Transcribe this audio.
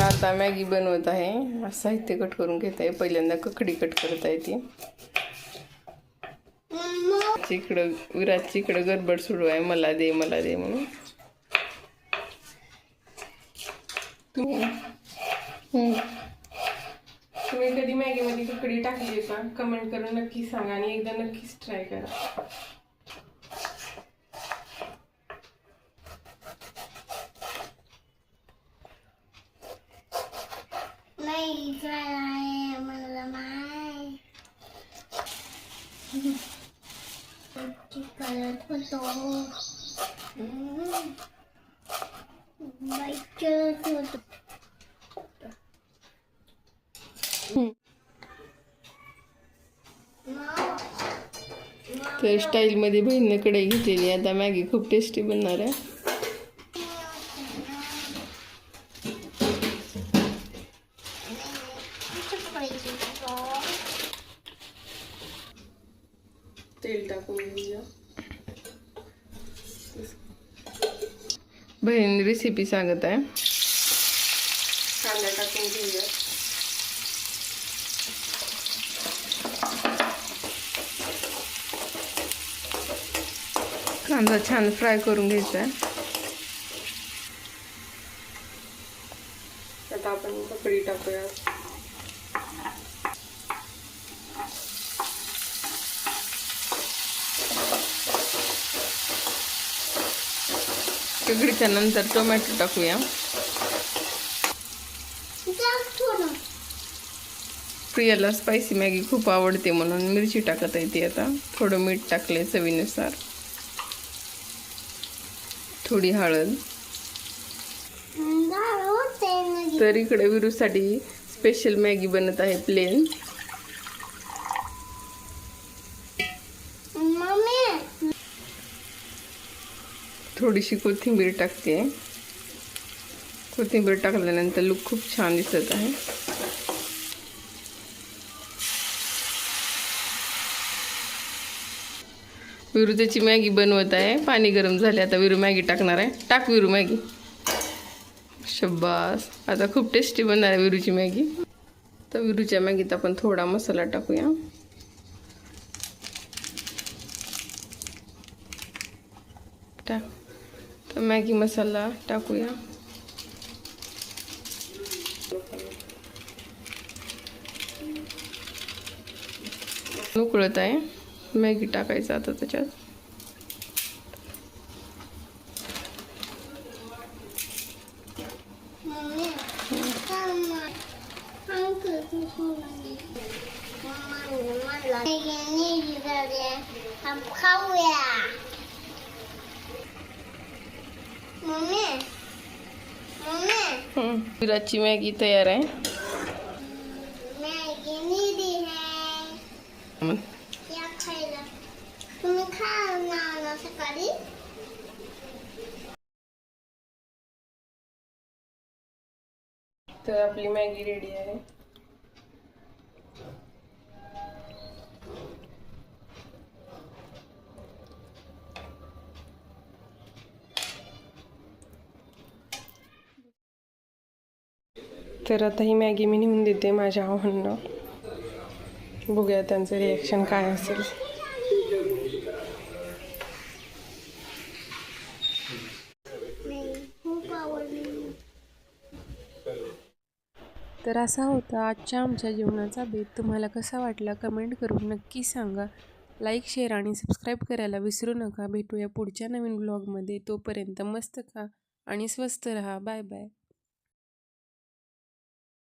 आता मॅगी बनवत आहे. साहित्य कट करून घेत आहे. पहिल्यांदा ककडी कट करत आहे ती. इकडं विराजची इकडं गडबड सुरू आहे. मला दे मला दे म्हणून. तुम्ही तुम्ही कधी मॅगीमध्ये ककडी टाकली का? कमेंट करून नक्की सांगा आणि एकदा नक्कीच ट्राय करा. नाही तर स्टाईलमध्ये बहिणीकडे घेतलेली आहे. आता मॅगी खूप टेस्टी बनणार आहे. तेल टाकून घेऊया बहीण रेसिपी सांगत आहे कांदा टाकून घेऊया कांदा छान फ्राय करून घ्यायचा आहे आता आपण ककडी टाकूया ककडीच्या नंतर टोमॅटो टाकूया. प्रियाला स्पायसी मॅगी खूप आवडते म्हणून मिरची टाकत आहे ती आता. थोडं मीठ टाकले चवीनुसार. थोडी हळद. तर इकडे विरूसाठी स्पेशल मॅगी बनत आहे प्लेन थोडीशी कोथिंबीर टाकते. कोथिंबीर टाकल्यानंतर लुक खूप छान दिसत आहे. विरू त्याची मॅगी बनवत आहे. पाणी गरम झाले आता विरू मॅगी टाकणार आहे. टाक विरू मॅगी. शब्बास. आता खूप टेस्टी बनणार आहे विरूची मॅगी. तर विरूच्या मॅगीत आपण थोडा मसाला टाकूया. टाक. तर मॅगी मसाला टाकूया उकळत आहे मॅगी टाकायचं आता त्याच्यात खाऊया विराची मॅगी तयार आहे. सकाळी? तर आपली मॅगी रेडी आहे. तर आता ही मॅगी मी नेऊन देते माझ्या आव्हांना बघूया त्यांचं रिॲक्शन काय असेल. तर असा होता आजच्या आमच्या जीवनाचा बेत. तुम्हाला कसा वाटला कमेंट करून नक्की सांगा. लाईक शेअर आणि सबस्क्राईब करायला विसरू नका. भेटूया पुढच्या नवीन ब्लॉगमध्ये तोपर्यंत मस्त खा आणि स्वस्त रहा. Bye bye